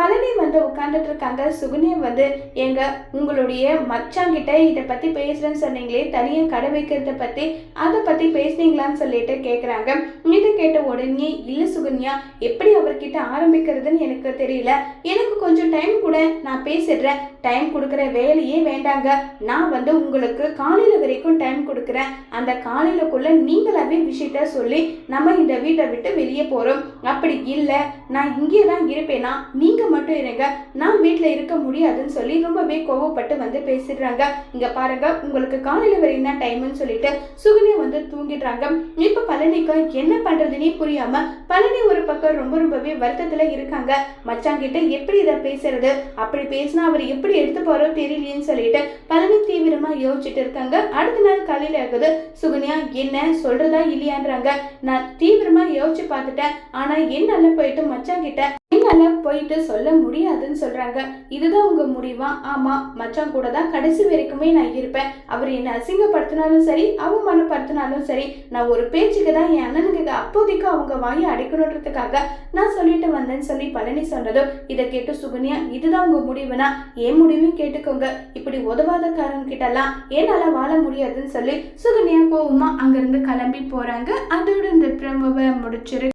பழனி வந்து உட்காந்துட்டு இருக்காங்க சுகுனியா வந்து எங்க உங்களுடைய மச்சாங்கிட்ட இதை பத்தி பேசுறேன்னு சொன்னீங்களே தனியா கடை வைக்கிறத பத்தி அதை பத்தி பேசுனீங்களான்னு சொல்லிட்டு கேக்குறாங்க. இதை கேட்ட உடனே இல்ல சுகன்யா எப்படி அவர்கிட்ட ஆரம்பிக்கிறதுன்னு எனக்கு தெரியல. எனக்கு கொஞ்சம் டைம் கூட நான் பேசிடுறேன். டைம் கொடுக்குற வேலையே வேண்டாங்க. நான் வந்து உங்களுக்கு காலையில வரைக்கும் டைம் கொடுக்குறேன். அந்த காலையிலக்குள்ள நீங்களாவே விஷயத்த சொல்லி நம்ம இந்த வீட்டை விட்டு வெளியே போறோம். அப்படி இல்லை. நான் இங்கே தான் இருப்பேனா? நீங்க மட்டும் இருங்க. நான் வீட்டில் இருக்க முடியாதுன்னு சொல்லி ரொம்பவே கோவப்பட்டு வந்து பேசிடுறாங்க. இங்க பாருங்க உங்களுக்கு காலையில் வரையும் தான் டைம்னு சொல்லிட்டு சுகன்யா வந்து தூங்கிடுறாங்க. இப்போ பழனிக்கு என்ன பண்றதுன்னே புரியாம பழனி ஒரு பக்கம் ரொம்ப ரொம்பவே வருத்தத்துல இருக்காங்க. மச்சாங்கிட்ட எப்படி இதை பேசுறது? அப்படி பேசினா அவர் எப்படி எடுத்து போறோ தெரியலையேன்னு சொல்லிட்டு பழனி தீவிரமா யோசிச்சுட்டு இருக்காங்க. அடுத்த நாள் காலையில இருக்குது சுகன்யா என்ன சொல்றதா இல்லையான்றாங்க. நான் தீவிரமா யோசிச்சு பார்த்துட்டேன். ஆனா என்னால போயிட்டு மச்சாங்கிட்ட என்னால் போயிட்டு சொல்ல முடியாதுன்னு சொல்கிறாங்க இதுதான் உங்கள் முடிவா? ஆமாம் மச்சான் கூட தான் கடைசி வரைக்குமே நான் இருப்பேன். அவர் என்னை அசிங்கப்படுத்தினாலும் சரி அவமானப்படுத்தினாலும் சரி நான் ஒரு பேச்சுக்கு தான் என் அண்ணனுக்கு அப்போதைக்கு அவங்க வாயை அடைக்கணுன்றதுக்காக நான் சொல்லிட்டு வந்தேன்னு சொல்லி பழனி சொன்னதும் இதை கேட்டு சுகன்யா இதுதான் உங்கள் முடிவுனா? என் முடிவையும் கேட்டுக்கோங்க. இப்படி உதவாதக்காரங்க கிட்டலாம் என்னால் வாழ முடியாதுன்னு சொல்லி சுகன்யா கோவமாக அங்கிருந்து கிளம்பி போகிறாங்க அதோட இந்த பிரமவை முடிச்சிரு